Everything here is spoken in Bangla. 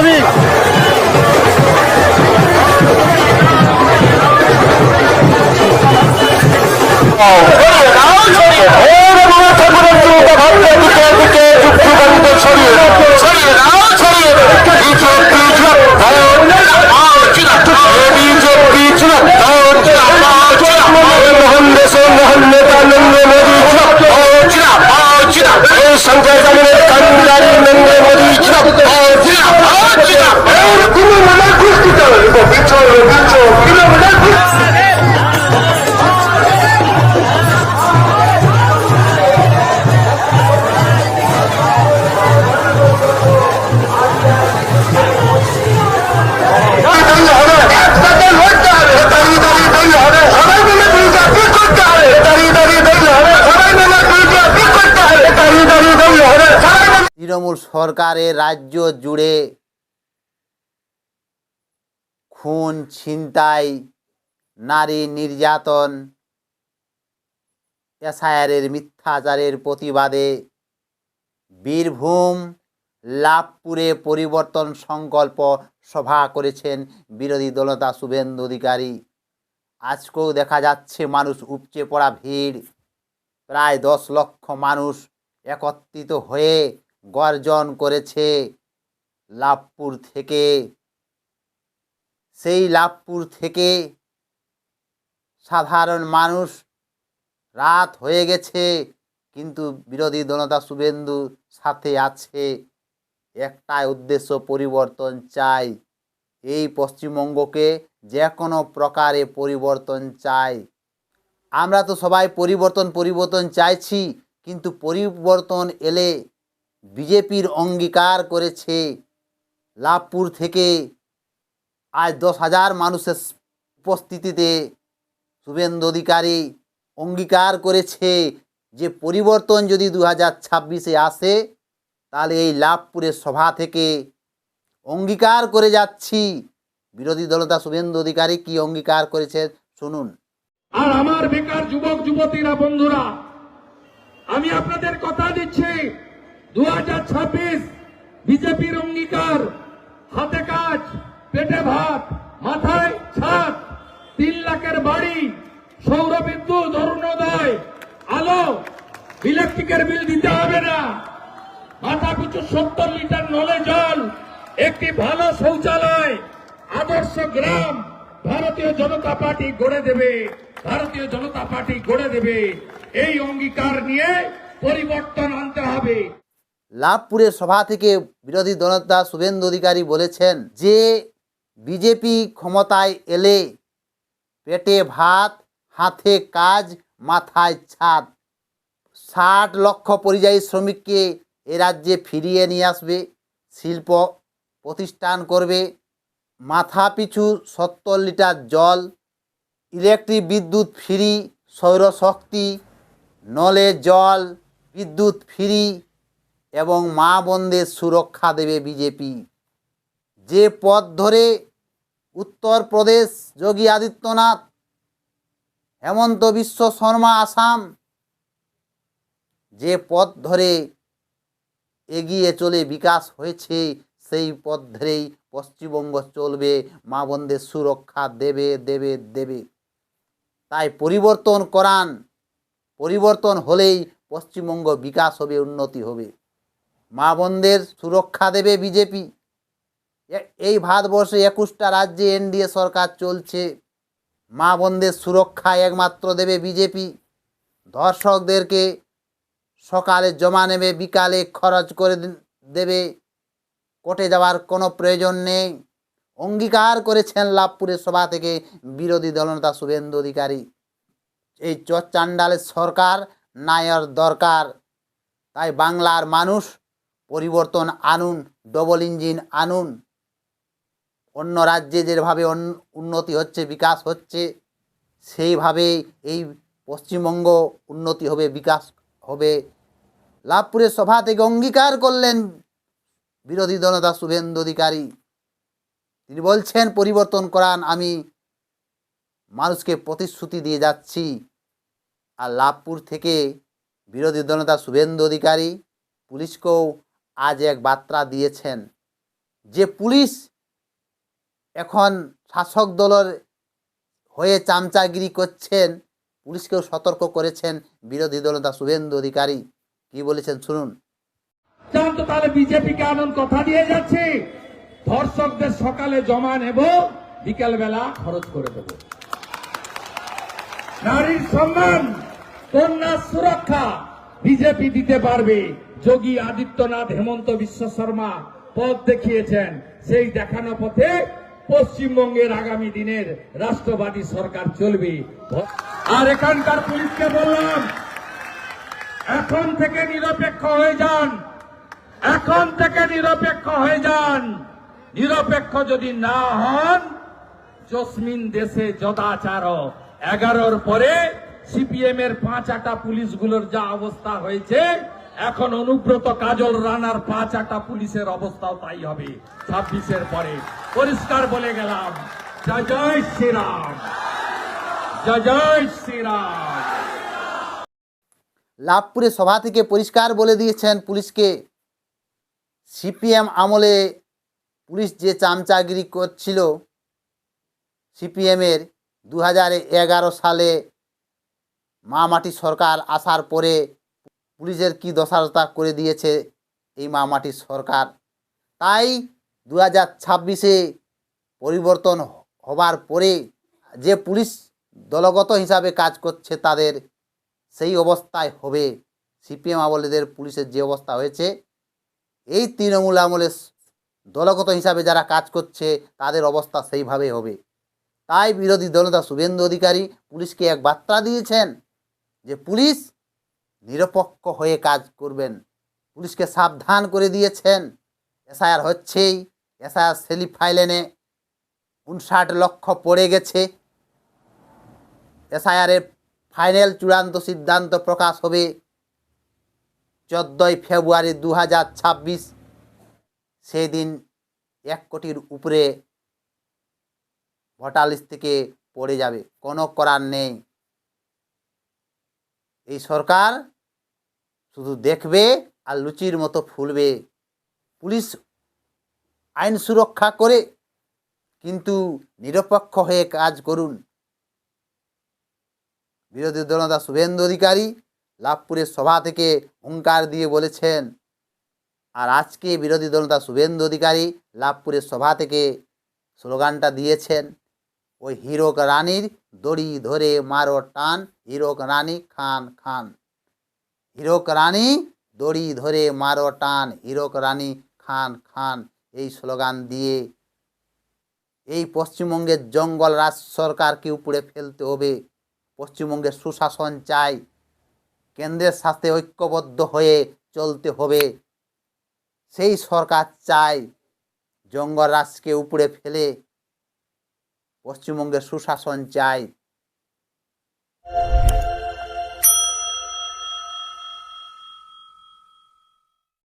শ্রমিক Oh. তৃণমূল সরকারের রাজ্য জুড়ে খুন, ছিনতাই, নারী নির্যাতন, এসআইআরের মিথ্যাচারের প্রতিবাদে বীরভূম, লাভপুরে পরিবর্তন সংকল্প সভা করেছেন বিরোধী দলতা শুভেন্দু অধিকারী। আজকেও দেখা যাচ্ছে মানুষ উপচে পড়া ভিড়। প্রায় দশ লক্ষ মানুষ একত্রিত হয়ে গর্জন করেছে লাভপুর থেকে। সেই লাভপুর থেকে সাধারণ মানুষ রাত হয়ে গেছে, কিন্তু বিরোধী দলনেতা শুভেন্দু সাথে আছে। একটাই উদ্দেশ্য পরিবর্তন চাই। এই পশ্চিমবঙ্গকে যে কোনো প্রকারে পরিবর্তন চাই। আমরা তো সবাই পরিবর্তন পরিবর্তন চাইছি, কিন্তু পরিবর্তন এলে বিজেপির অঙ্গীকার করেছে। লাভপুর থেকে আজ দশ হাজার মানুষের উপস্থিতিতে শুভেন্দু অধিকারী অঙ্গীকার করেছে যে, পরিবর্তন যদি দু হাজার ছাব্বিশে আসে, তাহলে এই লাভপুরের সভা থেকে অঙ্গীকার করে যাচ্ছি। বিরোধী দলতা শুভেন্দু অধিকারী কি অঙ্গীকার করেছে শুনুন। আর আমার বেকার যুবক যুবতীরা বন্ধুরা, আমি আপনাদের কথা দিচ্ছি। দু হাজার ছাব্বিশ বিজেপির অঙ্গীকার, হাতে কাজ, পেটে ভাত, মাথায় ছাদ, তিন লাখের বাড়ি, সৌর বিদ্যুৎ, অরুণোদয়, আলো, ইলেকট্রিকের বিল দিতে হবে না। মাথা পিছু সত্তর লিটার নলে জল, একটি ভালো শৌচালয়, আদর্শ গ্রাম, ভারতীয় জনতা পার্টি গড়ে দেবে, ভারতীয় জনতা পার্টি গড়ে দেবে। এই অঙ্গীকার নিয়ে পরিবর্তন আনতে হবে। লাভপুরের সভা থেকে বিরোধী দলনেতা শুভেন্দু অধিকারী বলেছেন যে বিজেপি ক্ষমতায় এলে পেটে ভাত, হাতে কাজ, মাথায় ছাদ। ষাট লক্ষ পরিযায়ী শ্রমিককে এ রাজ্যে ফিরিয়ে নিয়ে আসবে, শিল্প প্রতিষ্ঠান করবে মাথা পিছু সত্তর লিটার জল, ইলেকট্রিক বিদ্যুৎ ফ্রি, সৌরশক্তি নলে জল, বিদ্যুৎ ফ্রি এবং মা বোনদের সুরক্ষা দেবে বিজেপি। যে পথ ধরে উত্তরপ্রদেশ যোগী আদিত্যনাথ, হেমন্ত বিশ্ব শর্মা আসাম, যে পথ ধরে এগিয়ে চলে বিকাশ হয়েছে, সেই পথ ধরেই পশ্চিমবঙ্গ চলবে, মা বোনদের সুরক্ষা দেবে দেবে দেবে। তাই পরিবর্তন করান, পরিবর্তন হলেই পশ্চিমবঙ্গ বিকাশ হবে, উন্নতি হবে। মা বোনদের সুরক্ষা দেবে বিজেপি। এই ভারতবর্ষে একুশটা রাজ্যে এনডিএ সরকার চলছে। মা বোনদের সুরক্ষা একমাত্র দেবে বিজেপি। ধর্ষকদেরকে সকালে জমা নেবে, বিকালে খরচ করে দেবে। কোর্টে যাওয়ার কোনো প্রয়োজন নেই। অঙ্গীকার করেছেন লাভপুরের সভা থেকে বিরোধী দলনেতা শুভেন্দু অধিকারী। এই চচ্চান্ডালের সরকার নায়ের দরকার। তাই বাংলার মানুষ পরিবর্তন আনুন ডবল ইঞ্জিন আনুন। অন্য রাজ্যে যেভাবে উন্নতি হচ্ছে, বিকাশ হচ্ছে, সেইভাবে এই পশ্চিমবঙ্গ উন্নতি হবে, বিকাশ হবে। লাভপুরের সভা থেকে অঙ্গীকার করলেন বিরোধী দলনেতা শুভেন্দু অধিকারী। তিনি বলছেন, পরিবর্তন করান, আমি মানুষকে প্রতিশ্রুতি দিয়ে যাচ্ছি। আর লাভপুর থেকে বিরোধী দলনেতা শুভেন্দু অধিকারী, পুলিশকেও আজ এক বার্তা দিয়েছেন যে পুলিশ এখন শাসক দলের হয়ে চামচাগিরি করছেন, পুলিশকেও সতর্ক করেছেন বিরোধী দলনেতা শুভেন্দু অধিকারী। কি বলেছেন শুনুন। তাহলে বিজেপিকে আনন্দ কথা দিয়ে যাচ্ছি, ধর্ষকদের সকালে জমা নেব বিকেল বেলা খরচ করে দেব। নারীর সম্মান কন্যা সুরক্ষা বিজেপি দিতে পারবে। যোগী আদিত্যনাথ হেমন্ত বিশ্ব শর্মা পথ দেখিয়েছেন। সেই দেখানো পথে পশ্চিমবঙ্গের আগামী দিনের রাষ্ট্রবাদী সরকার চলবে। আর এখানকার পুলিশকে বললাম, এখন থেকে নিরপেক্ষ হয়ে যান। এখন থেকে নিরপেক্ষ হয়ে যান। নিরপেক্ষ যদি না হন, জসমিন দেশে যদাচার এগারোর পরে সিপিএম এর পাঁচ আটা পুলিশগুলোর যা অবস্থা হয়েছে এখন অনুব্রত কাজল রানার পাঁচ আটা পুলিশের অবস্থাও তাই হবে। ছাব্বিশের পরে। পরিষ্কার বলে গেলাম। জয় জয় শ্রীরাম। জয় জয় শ্রীরাম। লাভপুরে সভা থেকে পরিষ্কার বলে দিয়েছেন পুলিশকে। সিপিএম আমলে পুলিশ যে চামচাগিরি করছিল সিপিএমের দু সালে মা মাটি সরকার আসার পরে পুলিশের কি দশারতা করে দিয়েছে এই মা মাটি সরকার? তাই দু হাজার ছাব্বিশে পরিবর্তন হবার পরে যে পুলিশ দলগত হিসাবে কাজ করছে তাদের সেই অবস্থায় হবে। সিপিএম আমলেদের পুলিশের যে অবস্থা হয়েছে, এই তৃণমূল আমলে দলগত হিসাবে যারা কাজ করছে তাদের অবস্থা সেইভাবে হবে। তাই বিরোধী দলনেতা শুভেন্দু অধিকারী পুলিশকে এক বার্তা দিয়েছেন যে পুলিশ নিরপেক্ষ হয়ে কাজ করবেন। পুলিশকে সাবধান করে দিয়েছেন। এসআইআর হচ্ছেই। এসআইআর সেলি ফাইলেনে উনষাট লক্ষ পড়ে গেছে। এসআইআরের ফাইনাল চূড়ান্ত সিদ্ধান্ত প্রকাশ হবে চোদ্দোই ফেব্রুয়ারি দু হাজার ছাব্বিশ। সেই দিন এক কোটির উপরে ভোটার লিস্ট থেকে পড়ে যাবে। কোনো করার নেই। এই সরকার শুধু দেখবে আর লুচির মতো ফুলবে। পুলিশ আইন সুরক্ষা করে কিন্তু নিরপেক্ষ হয়ে কাজ করুন। বিরোধী দলনেতা শুভেন্দু অধিকারী লাভপুরের সভা থেকে হুঙ্কার দিয়ে বলেছেন, আর আজকে বিরোধী দলনেতা শুভেন্দু অধিকারী লাভপুরের সভা থেকে স্লোগানটা দিয়েছেন। ওই হিরোক রানীর দড়ি ধরে মারো টান, হিরোক রানী খান খান। হিরোক রানী দড়ি ধরে মারো টান, হিরোক রানী খান খান। এই স্লোগান দিয়ে এই পশ্চিমবঙ্গের জঙ্গল রাজ সরকারকে উপড়ে ফেলতে হবে। পশ্চিমবঙ্গের সুশাসন চাই। কেন্দ্রের সাথে ঐক্যবদ্ধ হয়ে চলতে হবে। সেই সরকার চায় জঙ্গল রাজকে উপড়ে ফেলে পশ্চিমবঙ্গের সুশাসন চাই।